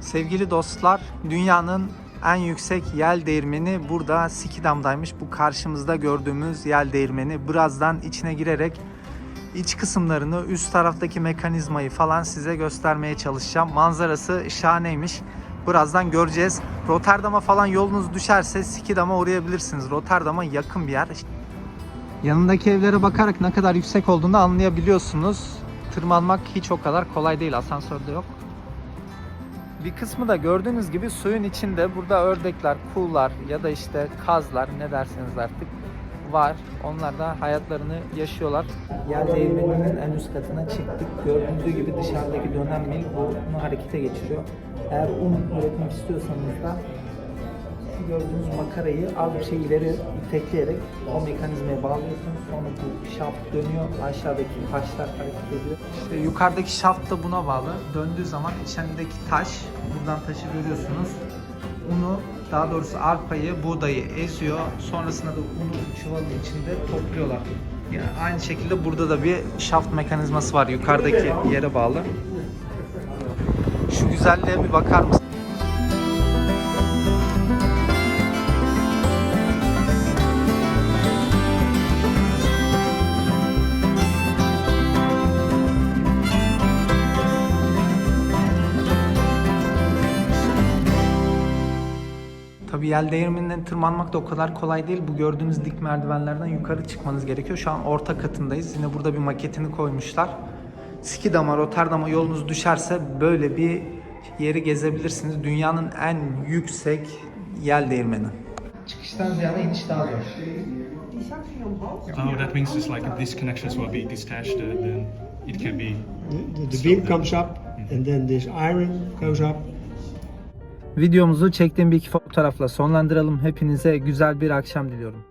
Sevgili dostlar, dünyanın en yüksek yel değirmeni burada Sikidam'daymış. Bu karşımızda gördüğümüz yel değirmeni. Birazdan içine girerek iç kısımlarını, üst taraftaki mekanizmayı falan size göstermeye çalışacağım. Manzarası şahaneymiş. Birazdan göreceğiz. Rotterdam'a falan yolunuz düşerse Sikidam'a uğrayabilirsiniz. Rotterdam'a yakın bir yer. Yanındaki evlere bakarak ne kadar yüksek olduğunu anlayabiliyorsunuz. Tırmanmak hiç o kadar kolay değil. Asansörde yok. Bir kısmı da gördüğünüz gibi suyun içinde burada ördekler, kuğular ya da işte kazlar ne derseniz artık var. Onlar da hayatlarını yaşıyorlar. Yer değirmeninin en üst katına çıktık. Gördüğünüz gibi dışarıdaki dönen mil bunu harekete geçiriyor. Eğer un üretmek istiyorsanız da gördüğünüz makarayı az bir şey itekleyerek o mekanizmaya bağlıyorsunuz. Sonra bu şaft dönüyor. Aşağıdaki taşlar hareket ediyor. İşte yukarıdaki şaft da buna bağlı. Döndüğü zaman içindeki taş, buradan taşı görüyorsunuz. Unu, daha doğrusu arpayı, buğdayı eziyor. Sonrasında da unu çuvalın içinde topluyorlar. Yani aynı şekilde burada da bir şaft mekanizması var yukarıdaki yere bağlı. Şu güzelliğe bir bakar mısın? Tabii yel değirmeninden tırmanmak da o kadar kolay değil. Bu gördüğünüz dik merdivenlerden yukarı çıkmanız gerekiyor. Şu an orta katındayız. Yine burada bir maketini koymuşlar. Skidam'a, Rotterdam'a yolunuz düşerse böyle bir yeri gezebilirsiniz. Dünyanın en yüksek yel değirmeni. Çıkıştan ziyade iniş daha zor. Oh, that means it's like these connections will be detached, uh, then it can be. The, the beam comes up and then this iron goes up. Videomuzu çektiğim bir iki fotoğrafla sonlandıralım. Hepinize güzel bir akşam diliyorum.